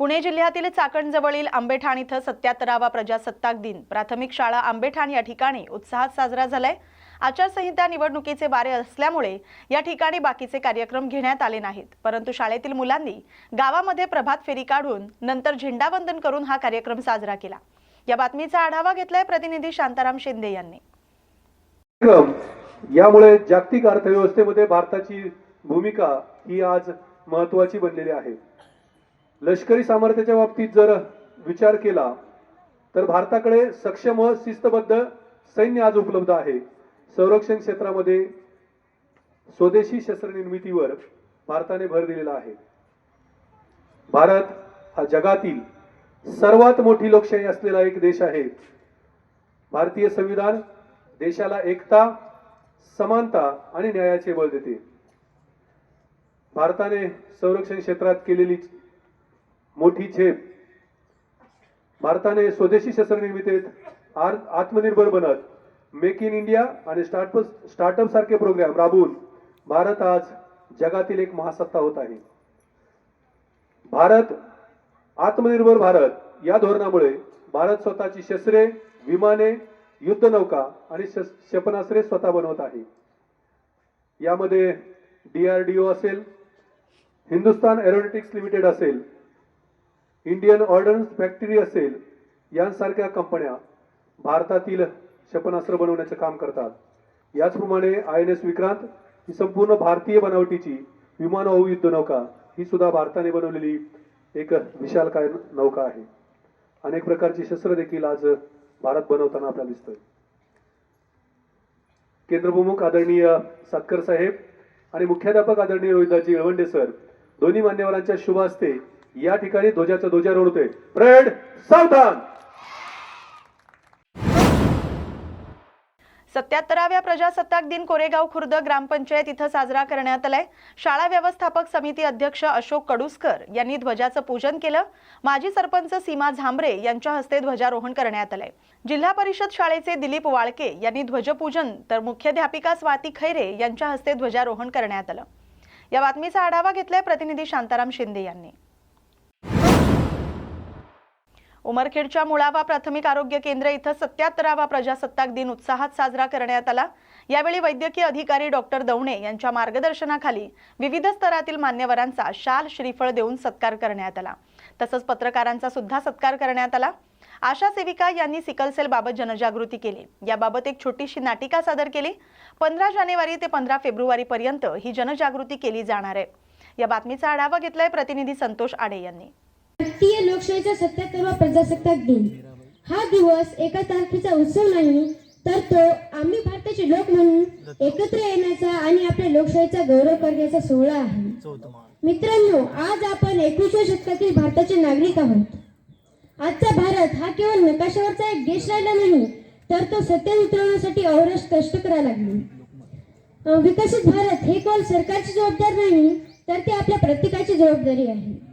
पुणे जिल्ह्यातील चाकणजवळील आंबेठाण इथं सत्याहत्तरावा प्रजासत्ताक दिन. प्राथमिक शाळा आंबेठाण या ठिकाणी उत्साहात साजरा झालाय. आचारसंहिता निवडणुकीचे बारे असल्यामुळे या ठिकाणी बाकीचे कार्यक्रम घेण्यात आले नाहीत. परंतु शाळेतील मुलांनी गावामध्ये प्रभात फेरी काढून नंतर झेंडावंदन करून हा कार्यक्रम साजरा केला. या बातमीचा आढावा घेतलाय प्रतिनिधी शांताराम शिंदे यांनी. यामुळे जागतिक अर्थव्यवस्थेमध्ये भारताची भूमिका ही आज महत्वाची बनलेली आहे. लष्करी सामर्थ्याच्या बाबतीत जर विचार केला तर भारताकडे सक्षम व शिस्तबद्ध सैन्य आज उपलब्ध आहे. संरक्षण क्षेत्रामध्ये स्वदेशी शस्त्रनिर्मितीवर भारताने भर दिलेला आहे. भारत हा जगातील सर्वात मोठी लोकशाही असलेला एक देश आहे. भारतीय संविधान देशाला एकता समानता आणि न्यायाचे बळ देते. भारताने संरक्षण क्षेत्रात केलेली मोठी झेप. भारताने स्वदेशी शस्त्रनिर्मितीत आर- आत्मनिर्भर बनत. मेक इन इंडिया आणि स्टार्टअप स्टार्टअप सारखे प्रोग्राम राबवून भारत आज जगातील एक महासत्ता होत आहे. भारत आत्मनिर्भर भारत या धोरणामुळे भारत स्वतःची शस्त्रे विमाने युद्धनौका आणि क्षेपणास्त्रे स्वतः बनवत आहे. यामध्ये डीआरडीओ असेल हिंदुस्तान एरोनॉटिक्स लिमिटेड असेल इंडियन ऑर्डन्स फॅक्टरी असेल यांसारख्या कंपन्या भारतातील क्षेपणास्त्र बनवण्याचे काम करतात. याचप्रमाणे आय एन एस विक्रांत ही संपूर्ण भारतीय बनावटीची विमान युद्ध नौका ही सुद्धा भारताने बनवलेली एक विशालकाय नौका आहे. अनेक प्रकारची शस्त्र देखील आज भारत बनवताना आपल्याला दिसतोय. केंद्रप्रमुख आदरणीय सातकर साहेब आणि मुख्याध्यापक आदरणीय रोहिदाजी येळवंडे सर दोन्ही मान्यवरांच्या शुभ हस्ते या ठिकाणी ध्वजाचा ध्वजा होतोय प्रेड सावधान! सत्याहत्तराव्या प्रजासत्ताक दिन कोरेगाव खुर्द ग्रामपंचायत इथं साजरा करण्यात आलाय. शाळा व्यवस्थापक समिती अध्यक्ष अशोक कडुसकर यांनी ध्वजाचं पूजन केलं. माजी सरपंच सीमा झांबरे यांच्या हस्ते ध्वजारोहण करण्यात आलंय. जिल्हा परिषद शाळेचे दिलीप वाळके यांनी ध्वजपूजन तर मुख्याध्यापिका स्वाती खैरे यांच्या हस्ते ध्वजारोहण करण्यात आलं. या बातमीचा आढावा घेतलाय प्रतिनिधी शांताराम शिंदे यांनी. उमरखेडच्या मुळावा प्राथमिक आरोग्य केंद्र इथं सत्याहत्तरावा प्रजासत्ताक दिन उत्साहात साजरा करण्यात आला. यावेळी वैद्यकीय अधिकारी डॉक्टर दवणे यांच्या मार्गदर्शनाखाली विविध स्तरातील मान्यवरांचा शाल श्रीफळ देऊन सत्कार करण्यात आला. तसंच पत्रकारांचा सुद्धा सत्कार करण्यात आला. आशा सेविका यांनी सिकलसेल बाबत जनजागृती केली. याबाबत एक छोटीशी नाटिका सादर केली. पंधरा जानेवारी ते पंधरा फेब्रुवारी पर्यंत ही जनजागृती केली जाणार आहे. या बातमीचा आढावा घेतलाय प्रतिनिधी संतोष आडे यांनी. भारतीय लोकशाहीचा सत्याहत्तरवा प्रजासत्ताक दिन. हा दिवस एका तारखेचा उत्सव नाही तर तो आम्ही भारताचे लोक म्हणून एकत्र येण्याचा आणि आपल्या लोकशाहीचा गौरव करण्याचा सोहळा आहे. मित्रांनो आज आपण एकविसव्या शतकातील भारताचे नागरिक आहोत. आजचा भारत हा केवळ नकाशावरचा एक देश राहिला नाही तर तो सत्य उतरवण्यासाठी अवरस कष्ट करायला लागले. विकसित भारत हे केवळ सरकारची जबाबदारी नाही तर ते आपल्या प्रत्येकाची जबाबदारी आहे.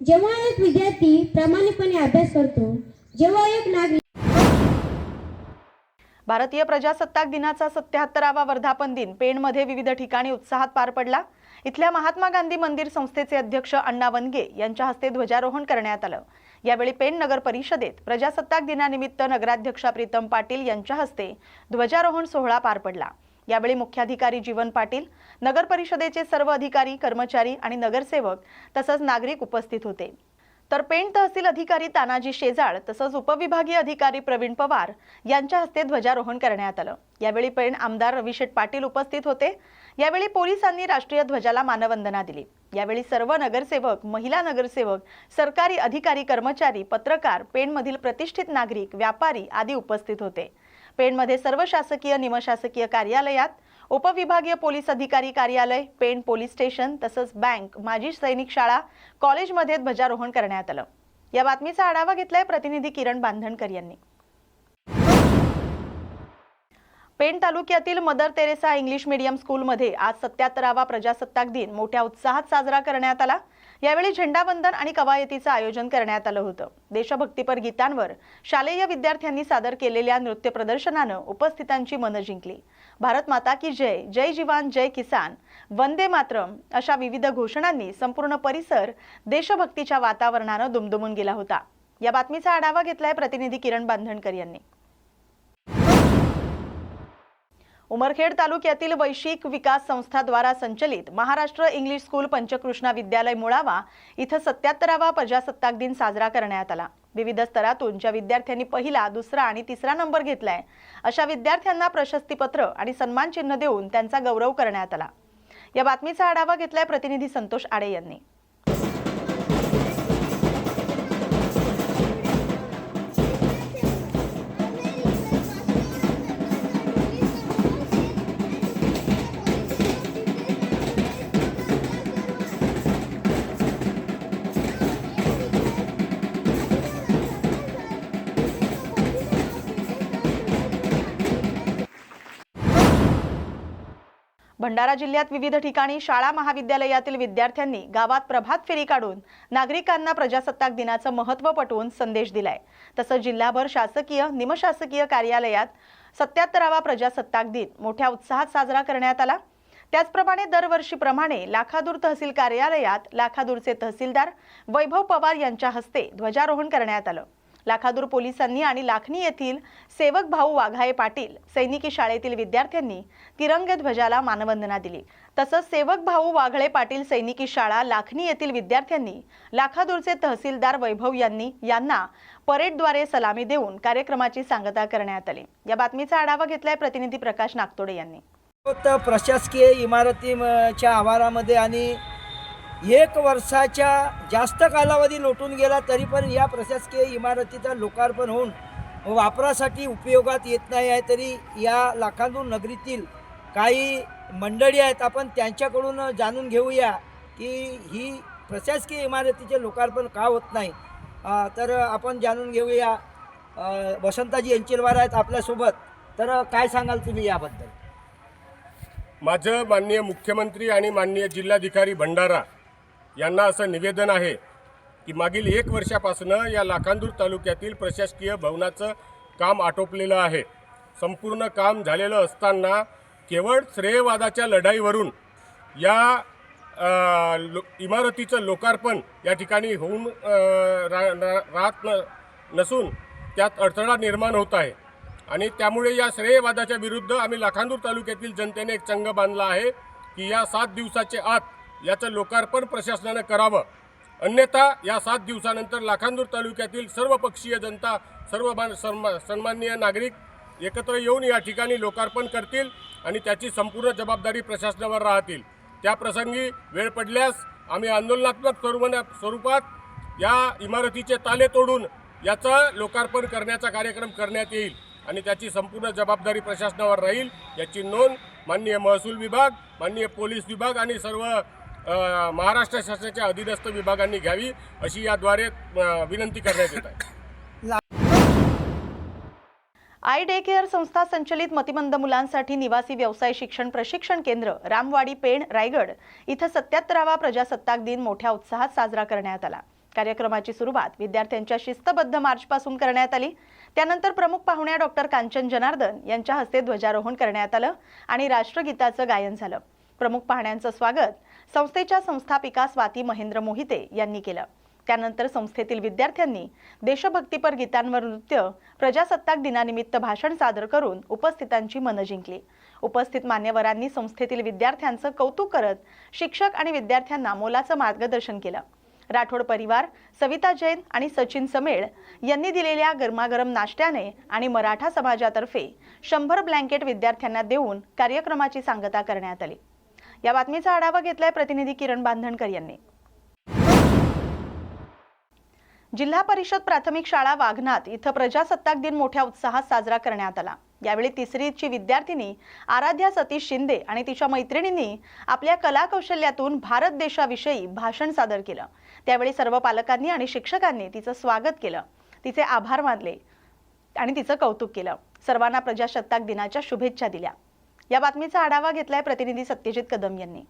जेव्हा एक विद्यार्थी प्रामाणिकपणे अभ्यास करतो जेव्हा एक नागरिक भारतीय प्रजासत्ताक दिनाचा सत्याहत्तरावा वर्धापन दिन पेणमध्ये विविध ठिकाणी उत्साहात पार पडला. इथल्या महात्मा गांधी मंदिर संस्थेचे अध्यक्ष अण्णा वनगे यांच्या हस्ते ध्वजारोहण करण्यात आलं. यावेळी पेण नगर परिषदेत प्रजासत्ताक दिनानिमित्त नगराध्यक्षा प्रीतम पाटील यांच्या हस्ते ध्वजारोहण सोहळा पार पडला. यावेळी मुख्याधिकारी जीवन पाटील नगर परिषदेचे सर्व अधिकारी कर्मचारी आणि नगरसेवक तसंच नागरिक उपस्थित होते. तर पेण तहसील अधिकारी तानाजी शेजाळ तसंच उपविभागीय अधिकारी प्रवीण पवार यांच्या हस्ते ध्वजारोहण करण्यात आलं. यावेळी पेण आमदार रविशेठ पाटील उपस्थित होते. यावेळी पोलिसांनी राष्ट्रीय ध्वजाला मानवंदना दिली. यावेळी सर्व नगरसेवक महिला नगरसेवक सरकारी अधिकारी कर्मचारी पत्रकार पेणमधील प्रतिष्ठित नागरिक व्यापारी आदी उपस्थित होते. पेणमध्ये सर्व शासकीय निमशासकीय कार्यालयात उपविभागीय पोलीस अधिकारी कार्यालय पेण पोलीस स्टेशन तसंच बँक माजी सैनिक शाळा कॉलेजमध्ये ध्वजारोहण करण्यात आलं. या बातमीचा आढावा घेतलाय प्रतिनिधी किरण बांधणकर यांनी. पेण तालुक्यातील मदर तेरेसा इंग्लिश मीडियम स्कूलमध्ये आज सत्याहत्तरावा प्रजासत्ताक दिन. मोठ्या उत्साहात साजरा करण्यात आला. यावेळी झेंडावंदन आणि कवायतीचं आयोजन करण्यात आलं होतं. देशभक्तीपर गीतांवर शालेय विद्यार्थ्यांनी सादर केलेल्या नृत्य प्रदर्शनानं उपस्थितांची मनं जिंकली. भारत माता की जय जय जीवान जय किसान वंदे मातरम अशा विविध घोषणांनी संपूर्ण परिसर देशभक्तीच्या वातावरणानं दुमदुमून गेला होता. या बातमीचा आढावा घेतलाय प्रतिनिधी किरण बांधणकर यांनी. उमरखेड तालुक्यातील वैश्विक विकास संस्थाद्वारा संचलित महाराष्ट्र इंग्लिश स्कूल पंचकृष्णा विद्यालय मुळावा इथं सत्याहत्तरावा प्रजासत्ताक दिन साजरा करण्यात आला. विविध स्तरातून ज्या विद्यार्थ्यांनी पहिला दुसरा आणि तिसरा नंबर घेतलाय अशा विद्यार्थ्यांना प्रशस्तीपत्र आणि सन्मान चिन्ह देऊन त्यांचा गौरव करण्यात आला. या बातमीचा आढावा घेतलाय प्रतिनिधी संतोष आडे यांनी. भंडारा जिल्ह्यात विविध ठिकाणी शाळा महाविद्यालयातील विद्यार्थ्यांनी गावात प्रभात फेरी काढून नागरिकांना प्रजासत्ताक दिनाचं महत्त्व पटवून संदेश दिलाय. तसंच जिल्हाभर शासकीय निमशासकीय कार्यालयात सत्याहत्तरावा प्रजासत्ताक दिन मोठ्या उत्साहात साजरा करण्यात आला. त्याचप्रमाणे दरवर्षीप्रमाणे लाखादूर तहसील कार्यालयात लाखादूरचे तहसीलदार वैभव पवार यांच्या हस्ते ध्वजारोहण करण्यात आलं. लाखादूर पोलिसांनी आणि लाखनी येथील सेवक भाऊ वाघाये पाटील सैनिकी शाळेतील विद्यार्थ्यांनी तिरंगे ध्वजाला मानवंदना दिली. तसंच सेवक भाऊ वाघळे पाटील सैनिकी शाळा लाखनी येथील विद्यार्थ्यांनी लाखादूरचे तहसीलदार वैभव यांनी यांना परेडद्वारे सलामी देऊन कार्यक्रमाची सांगता करण्यात आली. या बातमीचा आढावा घेतलाय प्रतिनिधी प्रकाश नागतोडे यांनी. प्रशासकीय इमारतीच्या आवारामध्ये आणि एक वर्षाच्या जास्त कालावधी लोटून गेला तरी पण या प्रशासकीय इमारतीचा लोकार्पण होऊन वापरासाठी उपयोगात येत नाही आहे तरी या लाखांदूर नगरीतील काही मंडळी आहेत. आपण त्यांच्याकडून जाणून घेऊया की ही प्रशासकीय इमारतीचे लोकार्पण का होत नाही. तर आपण जाणून घेऊया. वसंताजी यांचेलवार आहेत आपल्यासोबत. तर काय सांगाल तुम्ही याबद्दल? माझं माननीय मुख्यमंत्री आणि माननीय जिल्हाधिकारी भंडारा यांना असं निवेदन आहे की मागील एक वर्षापासनं या लाखांदूर तालुक्यातील प्रशासकीय भवनाचं काम आटोपलेलं आहे. संपूर्ण काम झालेलं असताना केवळ श्रेयवादाच्या लढाईवरून या लो इमारतीचं लोकार्पण या ठिकाणी होऊन रा- राहत न नसून त्यात अडथळा निर्माण होत आहे. आणि त्यामुळे या श्रेयवादाच्या विरुद्ध आम्ही लाखांदूर तालुक्यातील जनतेने एक चंग बांधला आहे की या सात दिवसाचे आत याचं लोकार्पण प्रशासनानं करावं. अन्यथा या सात दिवसानंतर लाखांदूर तालुक्यातील सर्व पक्षीय जनता सर्व मान- सन्मा- सन्माननीय नागरिक एकत्र येऊन या ठिकाणी लोकार्पण करतील आणि त्याची संपूर्ण जबाबदारी प्रशासनावर राहतील. त्या प्रसंगी वेळ पडल्यास आम्ही आंदोलनात्मक स्वरूपाने स्वरूपात या इमारतीचे ताले तोडून याचं लोकार्पण करण्याचा कार्यक्रम करण्यात येईल आणि त्याची संपूर्ण जबाबदारी प्रशासनावर राहील याची नोंद माननीय महसूल विभाग माननीय पोलीस विभाग आणि सर्व महाराष्ट्र शासनाच्या अधीनस्थ विभागांनी घ्यावी अशी याद्वारे विनंती करण्यात येत आहे. आई डे केअर संस्था संचलित मतिमंद मुलांसाठी निवासी व्यवसाय शिक्षण प्रशिक्षण केंद्र रामवाडी पेण रायगड इथं सत्याहत्तरावा प्रजासत्ताक दिन मोठ्या उत्साहात साजरा करण्यात आला. कार्यक्रमाची सुरुवात विद्यार्थ्यांच्या शिस्तबद्ध मार्चपासून करण्यात आली. त्यानंतर प्रमुख पाहुण्या डॉक्टर कांचन जनार्दन यांच्या हस्ते ध्वजारोहण करण्यात आलं आणि राष्ट्रगीताचं गायन झालं. प्रमुख पाहुण्यांचं स्वागत संस्थेच्या संस्थापिका स्वाती महेंद्र मोहिते यांनी केलं. त्यानंतर संस्थेतील विद्यार्थ्यांनी देशभक्तीपर गीतांवर नृत्य प्रजासत्ताक दिनानिमित्त भाषण सादर करून उपस्थितांची मनं जिंकली. उपस्थित मान्यवरांनी संस्थेतील विद्यार्थ्यांचं कौतुक करत शिक्षक आणि विद्यार्थ्यांना मोलाचं मार्गदर्शन केलं. राठोड परिवार सविता जैन आणि सचिन समेळ यांनी दिलेल्या गरमागरम नाश्त्याने आणि मराठा समाजातर्फे शंभर ब्लँकेट विद्यार्थ्यांना देऊन कार्यक्रमाची सांगता करण्यात आली. या बातमीचा आढावा घेतलाय प्रतिनिधी किरण बांधणकर यांनी. जिल्हा परिषद प्राथमिक शाळा वाघनाथ इथं प्रजासत्ताक दिन मोठ्या उत्साहात साजरा करण्यात आला. यावेळी तिसरीची विद्यार्थिनी आराध्या सतीश शिंदे आणि तिच्या मैत्रिणींनी आपल्या कलाकौशल्यातून भारत देशाविषयी भाषण सादर केलं. त्यावेळी सर्व पालकांनी आणि शिक्षकांनी तिचं स्वागत केलं. तिचे आभार मानले आणि तिचं कौतुक केलं. सर्वांना प्रजासत्ताक दिनाच्या शुभेच्छा दिल्या. या बातमीचा आढावा घेतलाय प्रतिनिधी सत्यजित कदम यांनी.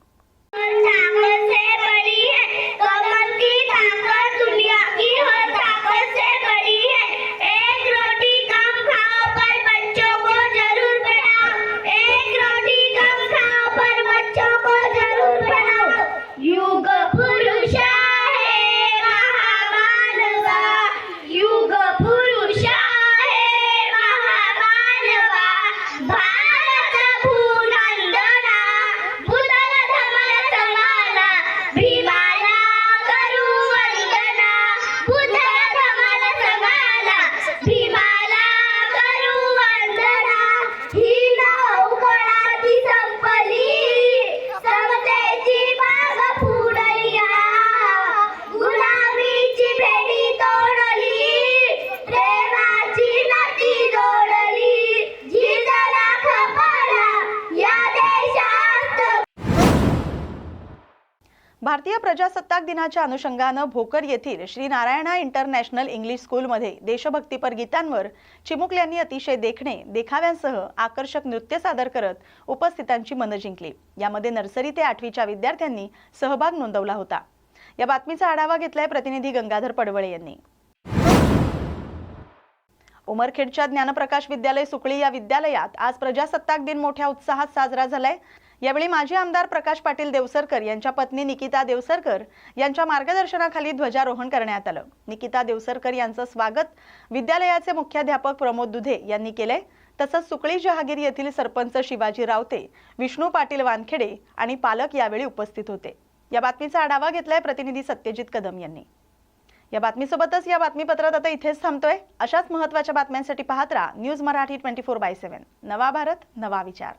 प्रजासत्ताक दिनाच्या अनुषंगानं भोकर येथील श्री नारायणा इंटरनॅशनल इंग्लिश स्कूलमध्ये देशभक्तीपर गीतांवर चिमुकल्यांनी यांनी अतिशय देखणे देखाव्यांसह आकर्षक नृत्य सादर करत उपस्थितांची मनं जिंकली. यामध्ये नर्सरी ते आठवीच्या विद्यार्थ्यांनी सहभाग नोंदवला होता. या बातमीचा आढावा घेतलाय प्रतिनिधी गंगाधर पडवळे यांनी. उमरखेडच्या ज्ञानप्रकाश विद्यालय सुकळी या विद्यालयात आज प्रजासत्ताक दिन मोठ्या उत्साहात साजरा झालाय. यावेळी माजी आमदार प्रकाश पाटील देवसरकर यांच्या पत्नी निकिता देवसरकर यांच्या मार्गदर्शनाखाली ध्वजारोहण करण्यात आलं. निकिता देवसरकर यांचं स्वागत विद्यालयाचे मुख्याध्यापक प्रमोद दुधे यांनी केलंय. तसंच सुकळी जहागीर येथील सरपंच शिवाजी रावते विष्णू पाटील वानखेडे आणि पालक यावेळी उपस्थित होते. या बातमीचा आढावा घेतलाय प्रतिनिधी सत्यजित कदम यांनी. या बातमीसोबतच या बातमीपत्रात आता इथेच थांबतोय. अशाच महत्त्वाच्या बातम्यांसाठी पाहत राहा news Marathi twenty four by seven. नवा भारत नवा विचार.